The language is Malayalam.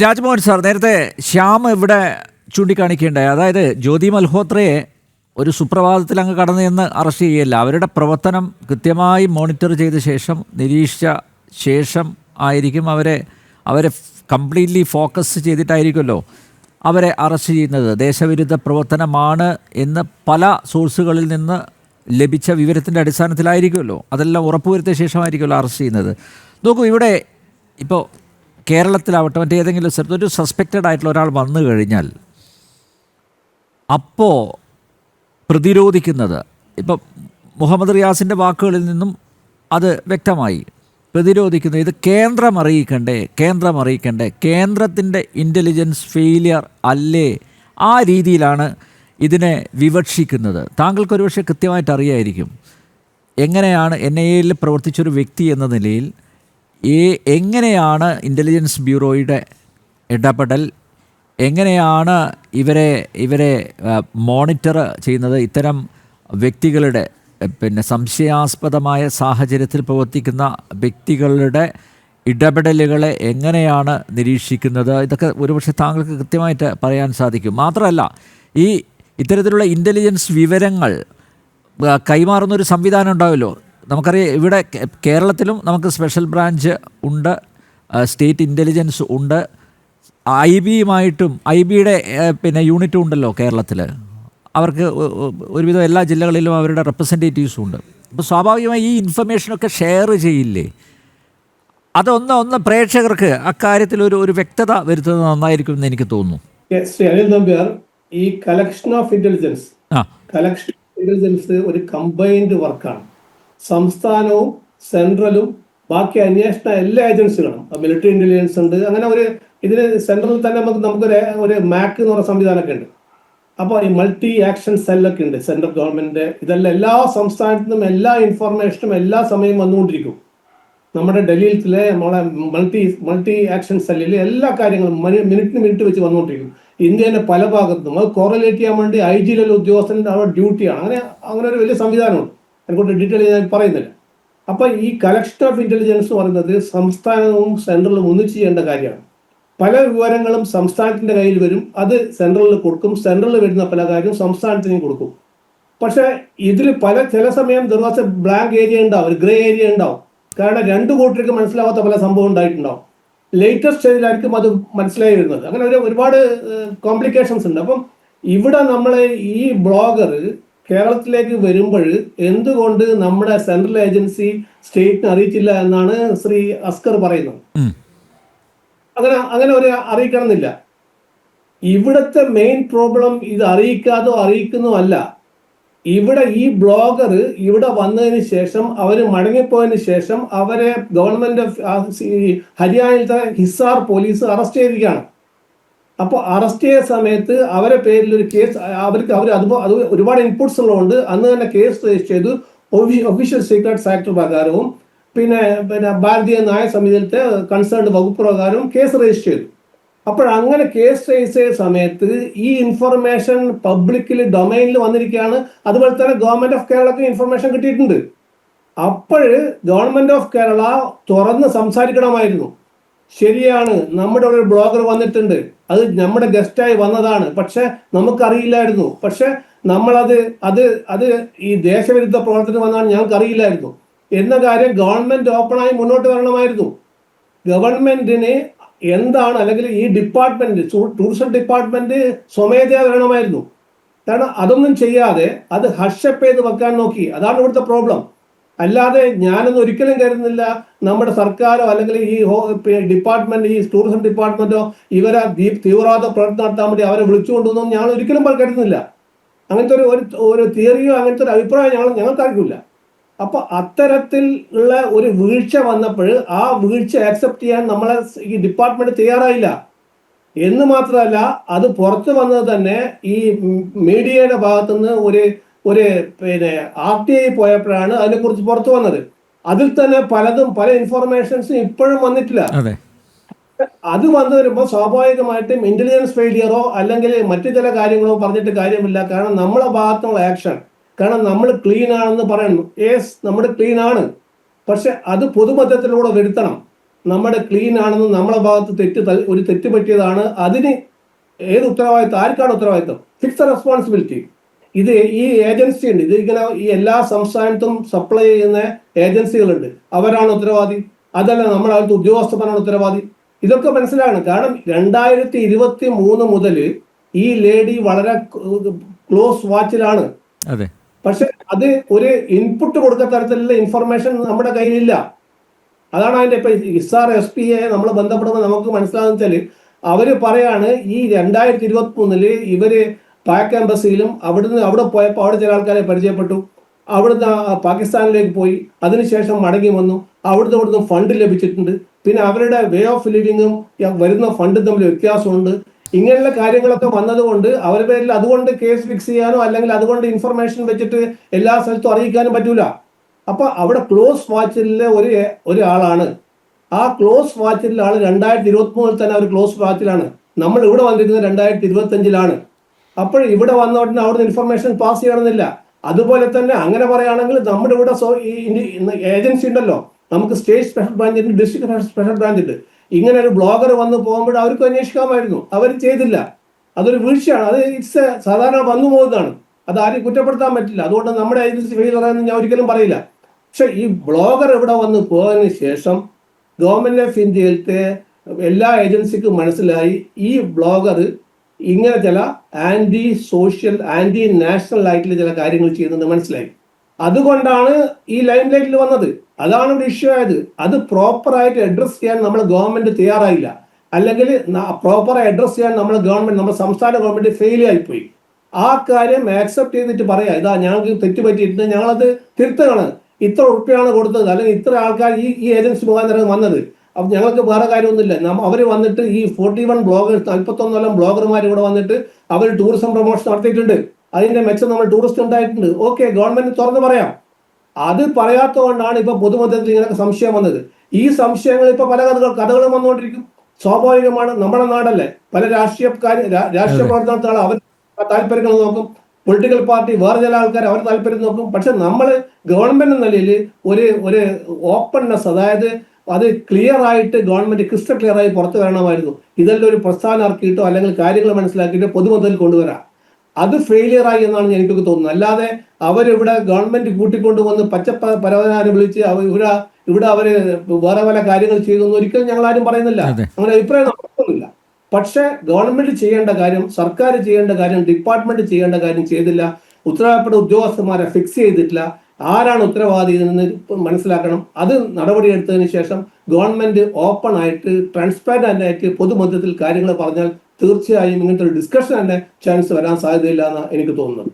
രാജ്മോഹൻ സാർ നേരത്തെ ശ്യാം ഇവിടെ ചൂണ്ടിക്കാണിക്കേണ്ടായി അതായത് ജ്യോതി മൽഹോത്രയെ ഒരു സുപ്രഭാതത്തിൽ അങ്ങ് കടന്നു എന്ന് അറസ്റ്റ് ചെയ്യല്ല. അവരുടെ പ്രവർത്തനം കൃത്യമായി മോണിറ്റർ ചെയ്ത ശേഷം നിരീക്ഷിച്ച ശേഷം ആയിരിക്കും അവരെ അവരെ കംപ്ലീറ്റ്ലി ഫോക്കസ് ചെയ്തിട്ടായിരിക്കുമല്ലോ അവരെ അറസ്റ്റ് ചെയ്യുന്നത്. ദേശവിരുദ്ധ പ്രവർത്തനമാണ് എന്ന് പല സോഴ്സുകളിൽ നിന്ന് ലഭിച്ച വിവരത്തിന്റെ അടിസ്ഥാനത്തിലായിരിക്കുമല്ലോ. അതെല്ലാം ഉറപ്പുവരുത്തിയ ശേഷമായിരിക്കുമല്ലോ അറസ്റ്റ് ചെയ്യുന്നത്. നോക്കൂ ഇവിടെ ഇപ്പോൾ കേരളത്തിലാവട്ടെ മറ്റേതെങ്കിലും സ്ഥലത്ത് ഒരു സസ്പെക്റ്റഡ് ആയിട്ടുള്ള ഒരാൾ വന്നു കഴിഞ്ഞാൽ അപ്പോൾ പ്രതിരോധിക്കുന്നത് ഇപ്പം മുഹമ്മദ് റിയാസിന്റെ വാക്കുകളിൽ നിന്നും അത് വ്യക്തമായി. പ്രതിരോധിക്കുന്നത് ഇത് കേന്ദ്രം അറിയിക്കണ്ടേ കേന്ദ്രം അറിയിക്കണ്ടേ കേന്ദ്രത്തിന്റെ ഇന്റലിജൻസ് ഫെയിലിയർ അല്ലേ? ആ രീതിയിലാണ് ഇതിനെ വിവക്ഷിക്കുന്നത്. താങ്കൾക്ക് ഒരുപക്ഷെ കൃത്യമായിട്ട് അറിയായിരിക്കും എങ്ങനെയാണ് എൻ ഐ എയിൽ പ്രവർത്തിച്ചൊരു വ്യക്തി എന്ന നിലയിൽ ഈ എങ്ങനെയാണ് ഇന്റലിജൻസ് ബ്യൂറോയുടെ ഇടപെടൽ? എങ്ങനെയാണ് ഇവരെ ഇവരെ മോണിറ്റർ ചെയ്യുന്നത്? ഇത്തരം വ്യക്തികളുടെ പിന്നെ സംശയാസ്പദമായ സാഹചര്യത്തിൽ പ്രവർത്തിക്കുന്ന വ്യക്തികളുടെ ഇടപെടലുകളെ എങ്ങനെയാണ് നിരീക്ഷിക്കുന്നത്? ഇതൊക്കെ ഒരുപക്ഷെ താങ്കൾക്ക് കൃത്യമായിട്ട് പറയാൻ സാധിക്കും. മാത്രമല്ല ഈ ഇത്തരത്തിലുള്ള ഇന്റലിജൻസ് വിവരങ്ങൾ കൈമാറുന്ന ഒരു സംവിധാനം ഉണ്ടാവുമല്ലോ നമുക്കറിയാം ഇവിടെ കേരളത്തിലും നമുക്ക് സ്പെഷ്യൽ ബ്രാഞ്ച് ഉണ്ട് സ്റ്റേറ്റ് ഇന്റലിജൻസ് ഉണ്ട്. ഐ ബിയുമായിട്ടും ഐ ബിയുടെ പിന്നെ യൂണിറ്റും ഉണ്ടല്ലോ കേരളത്തിൽ അവർക്ക് ഒരുവിധം എല്ലാ ജില്ലകളിലും അവരുടെ റെപ്രസെന്റേറ്റീവ്സും ഉണ്ട്. അപ്പോൾ സ്വാഭാവികമായി ഈ ഇൻഫർമേഷനൊക്കെ ഷെയർ ചെയ്യില്ലേ? അതൊന്ന് ഒന്ന് പ്രേക്ഷകർക്ക് അക്കാര്യത്തിൽ ഒരു ഒരു വ്യക്തത വരുത്തുന്നത് നന്നായിരിക്കും എന്ന് എനിക്ക് തോന്നുന്നു. ശ്രീ അനിൽ നമ്പ്യാർ ഈ collection of intelligence collection of intelligence ഒരു കമ്പൈൻഡ് വർക്കാണ് സംസ്ഥാനവും സെൻട്രലും ബാക്കി അന്വേഷണ എല്ലാ ഏജൻസികളും. മിലിറ്ററി ഇന്റലിജൻസ് ഉണ്ട്. അങ്ങനെ ഒരു ഇതിന് സെൻട്രലിൽ തന്നെ നമുക്ക് നമുക്കൊരു ഒരു മാക്ക് എന്ന് പറയുന്ന സംവിധാനമൊക്കെ ഉണ്ട്. അപ്പോൾ ഈ മൾട്ടി ആക്ഷൻ സെല്ലൊക്കെ ഉണ്ട്. സെൻട്രൽ ഗവൺമെന്റിന്റെ ഇതെല്ലാം എല്ലാ സംസ്ഥാനത്തുനിന്നും എല്ലാ ഇൻഫർമേഷനും എല്ലാ സമയവും വന്നുകൊണ്ടിരിക്കും. നമ്മുടെ ഡൽഹിയിലെ നമ്മളെ മൾട്ടി മൾട്ടി ആക്ഷൻ സെല്ലിൽ എല്ലാ കാര്യങ്ങളും മനി- മിനിറ്റിന് മിനിറ്റ് വെച്ച് വന്നുകൊണ്ടിരിക്കും. ഇന്ത്യയുടെ പല ഭാഗത്തും. അത് കോറലേറ്റ് ചെയ്യാൻ വേണ്ടി ഐ ജിയിലുള്ള ഉദ്യോഗസ്ഥന്റെ അവിടെ ഡ്യൂട്ടിയാണ് അങ്ങനെ അങ്ങനെ ഒരു വലിയ സംവിധാനമുണ്ട്. അതിനെക്കൊണ്ട് ഡീറ്റെയിൽ ഞാൻ പറയുന്നില്ല. അപ്പൊ ഈ കളക്ഷൻ ഓഫ് ഇന്റലിജൻസ് പറയുന്നത് സംസ്ഥാനവും സെൻട്രലും ഒന്നിച്ച് ചെയ്യേണ്ട കാര്യമാണ്. പല വിവരങ്ങളും സംസ്ഥാനത്തിന്റെ കയ്യിൽ വരും. അത് സെൻട്രലിൽ കൊടുക്കും. സെൻട്രലിൽ വരുന്ന പല കാര്യവും സംസ്ഥാനത്തിനും കൊടുക്കും. പക്ഷേ ഇതിൽ പല ചില സമയം ദർവാസ ബ്ലാങ്ക് ഏരിയ ഉണ്ടാവും. ഒരു ഗ്രേ ഏരിയ ഉണ്ടാവും. കാരണം രണ്ട് കൂട്ടർക്ക് മനസ്സിലാവാത്ത പല സംഭവം ഉണ്ടായിട്ടുണ്ടാവും. ലേറ്റസ്റ്റ് സ്റ്റേജിലായിരിക്കും അത് മനസ്സിലായി വരുന്നത്. അങ്ങനെ ഒരു ഒരുപാട് കോംപ്ലിക്കേഷൻസ് ഉണ്ട്. അപ്പം ഇവിടെ നമ്മൾ ഈ ബ്ലോഗർ കേരളത്തിലേക്ക് വരുമ്പോൾ എന്തുകൊണ്ട് നമ്മുടെ സെൻട്രൽ ഏജൻസി സ്റ്റേറ്റിനെ അറിയിച്ചില്ല എന്നാണ് ശ്രീ അസ്കർ പറയുന്നത്? അങ്ങനെ അങ്ങനെ ഒരു അറിയിക്കണമെന്നില്ല. ഇവിടുത്തെ മെയിൻ പ്രോബ്ലം ഇത് അറിയിക്കാതോ അറിയിക്കുന്നോ അല്ല. ഇവിടെ ഈ ബ്ലോഗർ ഇവിടെ വന്നതിന് ശേഷം അവർ മടങ്ങിപ്പോയതിന് ശേഷം അവരെ ഗവൺമെന്റ് ഹരിയാനയിലത്തെ ഹിസാർ പോലീസ് അറസ്റ്റ് ചെയ്തിരിക്കുകയാണ്. അപ്പോൾ അറസ്റ്റ് ചെയ്ത സമയത്ത് അവരെ പേരിൽ ഒരു കേസ് അവർക്ക് അവർ അത് ഒരുപാട് ഇൻപുട്സ് ഉള്ളതുകൊണ്ട് അന്ന് തന്നെ കേസ് രജിസ്റ്റർ ചെയ്തു. ഒഫീഷ്യൽ സീക്രട്ട് ആക്ട് പ്രകാരവും പിന്നെ പിന്നെ ഭാരതീയ ന്യായ സമിതിയിലത്തെ കൺസേൺഡ് വകുപ്പ് പ്രകാരവും കേസ് രജിസ്റ്റർ ചെയ്തു. അപ്പോൾ അങ്ങനെ കേസ് രജിസ്റ്റർ ചെയ്ത സമയത്ത് ഈ ഇൻഫർമേഷൻ പബ്ലിക്കിൽ ഡൊമൈനിൽ വന്നിരിക്കുകയാണ്. അതുപോലെ തന്നെ ഗവൺമെന്റ് ഓഫ് കേരളക്ക് ഇൻഫർമേഷൻ കിട്ടിയിട്ടുണ്ട്. അപ്പോൾ ഗവൺമെന്റ് ഓഫ് കേരള തുറന്ന് സംസാരിക്കണമായിരുന്നു. ശരിയാണ്. നമ്മുടെ ഒരു ബ്ലോഗർ വന്നിട്ടുണ്ട്. അത് നമ്മുടെ ഗസ്റ്റായി വന്നതാണ്. പക്ഷെ നമുക്കറിയില്ലായിരുന്നു. പക്ഷെ നമ്മളത് അത് അത് ഈ ദേശവിരുദ്ധ പ്രവർത്തനം വന്നാണ് ഞങ്ങൾക്ക് അറിയില്ലായിരുന്നു എന്ന കാര്യം ഗവൺമെന്റ് ഓപ്പണായി മുന്നോട്ട് വരണമായിരുന്നു. ഗവൺമെന്റിന് എന്താണ് അല്ലെങ്കിൽ ഈ ഡിപ്പാർട്ട്മെന്റ് ടൂറിസം ഡിപ്പാർട്ട്മെന്റ് സ്വമേധയാ വരണമായിരുന്നു. കാരണം അതൊന്നും ചെയ്യാതെ അത് ഹർഷപ്പ് ചെയ്ത് വെക്കാൻ നോക്കി. അതാണ് ഇവിടുത്തെ പ്രോബ്ലം അല്ലാതെ ഞാനൊന്നും ഒരിക്കലും കരുതുന്നില്ല. നമ്മുടെ സർക്കാരോ അല്ലെങ്കിൽ ഈ ഡിപ്പാർട്ട്മെന്റ് ഈ ടൂറിസം ഡിപ്പാർട്ട്മെന്റോ ഇവരെ തീവ്രവാദ പ്രവർത്തനം നടത്താൻ വേണ്ടി അവരെ വിളിച്ചുകൊണ്ടൊന്നും ഞാൻ ഒരിക്കലും കരുതുന്നില്ല. അങ്ങനത്തെ ഒരു ഒരു ഒരു തിയറിയോ അങ്ങനത്തെ ഒരു അഭിപ്രായം ഞങ്ങൾ ഞങ്ങൾക്കാർക്കില്ല അപ്പൊ അത്തരത്തിൽ ഉള്ള ഒരു വീഴ്ച വന്നപ്പോൾ ആ വീഴ്ച ആക്സെപ്റ്റ് ചെയ്യാൻ നമ്മളെ ഈ ഡിപ്പാർട്ട്മെന്റ് തയ്യാറായില്ല. എന്ന് മാത്രമല്ല അത് പുറത്തു വന്നത് തന്നെ ഈ മീഡിയയുടെ ഭാഗത്തുനിന്ന് ഒരു ഒരു പിന്നെ ആർ ടി ഐ പോയപ്പോഴാണ് അതിനെക്കുറിച്ച് പുറത്തു വന്നത്. അതിൽ തന്നെ പലതും പല ഇൻഫോർമേഷൻസും ഇപ്പോഴും വന്നിട്ടില്ല. അതെ. വന്നു വരുമ്പോൾ സ്വാഭാവികമായിട്ടും ഇന്റലിജൻസ് ഫെയിലിയറോ അല്ലെങ്കിൽ മറ്റു ചില കാര്യങ്ങളോ പറഞ്ഞിട്ട് കാര്യമില്ല. കാരണം നമ്മളെ ഭാഗത്തുള്ള ആക്ഷൻ കാരണം നമ്മൾ ക്ലീൻ ആണെന്ന് പറയുന്നു. യെസ് നമ്മൾ ക്ലീൻ ആണ്. പക്ഷെ അത് പൊതുമധ്യത്തിലൂടെ വരുത്തണം. നമ്മുടെ ക്ലീൻ ആണെന്ന് നമ്മളെ ഭാഗത്ത് തെറ്റ് ഒരു തെറ്റ് പറ്റിയതാണ്. അതിന് ഏത് ഉത്തരവാദിത്വം? ആർക്കാണ് ഉത്തരവാദിത്വം? ഫിക്സ് റെസ്പോൺസിബിലിറ്റി ഇത് ഈ ഏജൻസി ഉണ്ട്. ഇത് ഇങ്ങനെ ഈ എല്ലാ സംസ്ഥാനത്തും സപ്ലൈ ചെയ്യുന്ന ഏജൻസികളുണ്ട്. അവരാണ് ഉത്തരവാദി. അതല്ല നമ്മുടെ അടുത്ത് ഉദ്യോഗസ്ഥന്മാരാണ് ഉത്തരവാദി. ഇതൊക്കെ മനസ്സിലാണ്. കാരണം രണ്ടായിരത്തി ഇരുപത്തി മൂന്ന് മുതൽ ഈ ലേഡി വളരെ ക്ലോസ് വാച്ചിലാണ്. അതെ. പക്ഷെ അത് ഒരു ഇൻപുട്ട് കൊടുക്കുന്ന തരത്തിലുള്ള ഇൻഫർമേഷൻ നമ്മുടെ കയ്യിലില്ല. അതാണ് അതിന്റെ ഇപ്പൊ ഇസാർ എസ് പി എ നമ്മൾ ബന്ധപ്പെടുമ്പോൾ നമുക്ക് മനസ്സിലാകുന്ന വെച്ചാൽ അവർ പറയാണ് ഈ രണ്ടായിരത്തി ഇരുപത്തി മൂന്നിൽ ഇവർ പാക് എംബസിയിലും അവിടുന്ന് അവിടെ പോയപ്പോൾ അവിടെ ചില ആൾക്കാരെ പരിചയപ്പെട്ടു. അവിടുന്ന് പാകിസ്ഥാനിലേക്ക് പോയി. അതിനുശേഷം മടങ്ങി വന്നു. അവിടുന്ന് അവിടുന്ന് ഫണ്ട് ലഭിച്ചിട്ടുണ്ട്. പിന്നെ അവരുടെ വേ ഓഫ് ലിവിങ്ങും വരുന്ന ഫണ്ടും തമ്മിൽ വ്യത്യാസമുണ്ട്. ഇങ്ങനെയുള്ള കാര്യങ്ങളൊക്കെ വന്നതുകൊണ്ട് അവരുടെ പേരിൽ അതുകൊണ്ട് കേസ് ഫിക്സ് ചെയ്യാനോ അല്ലെങ്കിൽ അതുകൊണ്ട് ഇൻഫർമേഷൻ വെച്ചിട്ട് എല്ലാ സ്ഥലത്തും അറിയിക്കാനും പറ്റൂല. അപ്പൊ അവിടെ ക്ലോസ് വാച്ചിലെ ഒരു ഒരാളാണ്. ആ ക്ലോസ് വാച്ചിലെ ആൾ രണ്ടായിരത്തി ഇരുപത്തി മൂന്നിൽ തന്നെ അവർ ക്ലോസ് വാച്ചിലാണ് നമ്മൾ ഇവിടെ വന്നിരിക്കുന്നത് രണ്ടായിരത്തി ഇരുപത്തി അഞ്ചിലാണ് അപ്പോൾ ഇവിടെ വന്ന ഉടനെ അവിടുന്ന് ഇൻഫർമേഷൻ പാസ് ചെയ്യണമെന്നില്ല. അതുപോലെ തന്നെ അങ്ങനെ പറയുകയാണെങ്കിൽ നമ്മുടെ ഇവിടെ ഏജൻസി ഉണ്ടല്ലോ. നമുക്ക് സ്റ്റേറ്റ് സ്പെഷ്യൽ ബ്രാഞ്ച് ഉണ്ട് ഡിസ്ട്രിക്ട് സ്പെഷ്യൽ ബ്രാഞ്ച് ഉണ്ട്. ഇങ്ങനെ ഒരു ബ്ലോഗർ വന്ന് പോകുമ്പോൾ അവർക്ക് അന്വേഷിക്കാമായിരുന്നു. അവർ ചെയ്തില്ല. അതൊരു വീഴ്ചയാണ്. അത് ഇറ്റ്സ് സാധാരണ വന്നു പോകുന്നതാണ്. അത് ആരും കുറ്റപ്പെടുത്താൻ പറ്റില്ല. അതുകൊണ്ട് നമ്മുടെ ഏജൻസി ഫെയിൽ പറയാമെന്ന് ഞാൻ ഒരിക്കലും പറയില്ല. പക്ഷെ ഈ ബ്ലോഗർ ഇവിടെ വന്ന് പോയതിന് ശേഷം ഗവൺമെന്റ് ഓഫ് ഇന്ത്യയിലത്തെ എല്ലാ ഏജൻസിക്കും മനസ്സിലായി ഈ ബ്ലോഗർ ഇങ്ങനെ ചില ആന്റി സോഷ്യൽ ആന്റി നാഷണൽ ആയിട്ടുള്ള ചില കാര്യങ്ങൾ ചെയ്യുന്നത് മനസ്സിലായി. അതുകൊണ്ടാണ് ഈ ലൈം ലൈറ്റിൽ വന്നത്. അതാണ് ഒരു ഇഷ്യൂ ആയത്. അത് പ്രോപ്പറായിട്ട് അഡ്രസ് ചെയ്യാൻ നമ്മൾ ഗവൺമെന്റ് തയ്യാറായില്ല. അല്ലെങ്കിൽ പ്രോപ്പറായി അഡ്രസ് ചെയ്യാൻ നമ്മൾ ഗവൺമെന്റ് നമ്മുടെ സംസ്ഥാന ഗവൺമെന്റ് ഫെയിൽ ആയിപ്പോയി. ആ കാര്യം ആക്സെപ്റ്റ് ചെയ്തിട്ട് പറയാം ഇതാ ഞങ്ങൾക്ക് തെറ്റ് പറ്റിയിട്ടുണ്ട്. ഞങ്ങളത് തിരുത്തുകയാണ് ഇത്ര ഉറപ്പിയാണ് കൊടുത്തത്. അല്ലെങ്കിൽ ഇത്ര ആൾക്കാർ ഈ ഈ ഏജൻസി മുഖാന്തരം വന്നത്. അപ്പം ഞങ്ങൾക്ക് വേറെ കാര്യമൊന്നുമില്ല. നമ്മ അവർ വന്നിട്ട് ഈ ഫോർട്ടി വൺ ബ്ലോഗേഴ്സ് നാൽപ്പത്തൊന്നോളം ബ്ലോഗർമാർ ഇവിടെ വന്നിട്ട് അവർ ടൂറിസം പ്രൊമോഷൻ നടത്തിയിട്ടുണ്ട്. അതിന്റെ മെച്ചം നമ്മൾ ടൂറിസ്റ്റ് ഉണ്ടായിട്ടുണ്ട്. ഓക്കെ ഗവൺമെന്റ് തുറന്ന് പറയാം. അത് പറയാത്തതുകൊണ്ടാണ് ഇപ്പൊ പൊതുമധ്യത്തിൽ ഇങ്ങനെ സംശയം വന്നത്. ഈ സംശയങ്ങൾ ഇപ്പൊ പല കഥകൾ കഥകളും വന്നുകൊണ്ടിരിക്കും. സ്വാഭാവികമാണ് നമ്മുടെ നാടല്ലേ. പല രാഷ്ട്രീയക്കാർ കാര്യ രാഷ്ട്രീയ പ്രവർത്തനത്തിൽ അവർ താല്പര്യങ്ങൾ നോക്കും. പൊളിറ്റിക്കൽ പാർട്ടി വേറെ ചില ആൾക്കാർ അവർ താല്പര്യം നോക്കും. പക്ഷെ നമ്മൾ ഗവൺമെന്റ് എന്ന നിലയിൽ ഒരു ഒരു ഓപ്പൺനെസ് അതായത് അത് ക്ലിയർ ആയിട്ട് ഗവൺമെന്റ് ക്രിസ്റ്റൽ ക്ലിയർ ആയി പുറത്തു വരണമായിരുന്നു. ഇതെല്ലാം ഒരു പ്രസ്ഥാനം ഇറക്കിയിട്ടോ അല്ലെങ്കിൽ കാര്യങ്ങൾ മനസ്സിലാക്കിയിട്ടോ പൊതുമുതൽ കൊണ്ടുവരാം. അത് ഫെയിലിയർ ആയി എന്നാണ് എനിക്കൊക്കെ തോന്നുന്നത്. അല്ലാതെ അവരിവിടെ ഗവൺമെന്റ് കൂട്ടിക്കൊണ്ടുവന്ന് പച്ച പരവനാരം വിളിച്ച് അവ ഇവിടെ ഇവിടെ അവർ വേറെ പല കാര്യങ്ങൾ ചെയ്തു ഒരിക്കലും ഞങ്ങൾ ആരും പറയുന്നില്ല. അങ്ങനെ അഭിപ്രായം നടക്കുന്നില്ല പക്ഷെ ഗവൺമെന്റ് ചെയ്യേണ്ട കാര്യം സർക്കാർ ചെയ്യേണ്ട കാര്യം ഡിപ്പാർട്ട്മെന്റ് ചെയ്യേണ്ട കാര്യം ചെയ്തില്ല. ഉത്തരവാദപ്പെട്ട ഉദ്യോഗസ്ഥന്മാരെ ഫിക്സ് ചെയ്തിട്ടില്ല. ആരാണ് ഉത്തരവാദി എന്ന് മനസ്സിലാക്കണം. അത് നടപടിയെടുത്തതിന് ശേഷം ഗവൺമെന്റ് ഓപ്പൺ ആയിട്ട് ട്രാൻസ്പാരന്റ് ആയിട്ട് പൊതുമധ്യത്തിൽ കാര്യങ്ങൾ പറഞ്ഞാൽ തീർച്ചയായും ഇങ്ങനത്തെ ഒരു ഡിസ്കഷൻ തന്നെ ചാൻസ് വരാൻ സാധ്യതയില്ല എന്നാണ് എനിക്ക് തോന്നുന്നത്.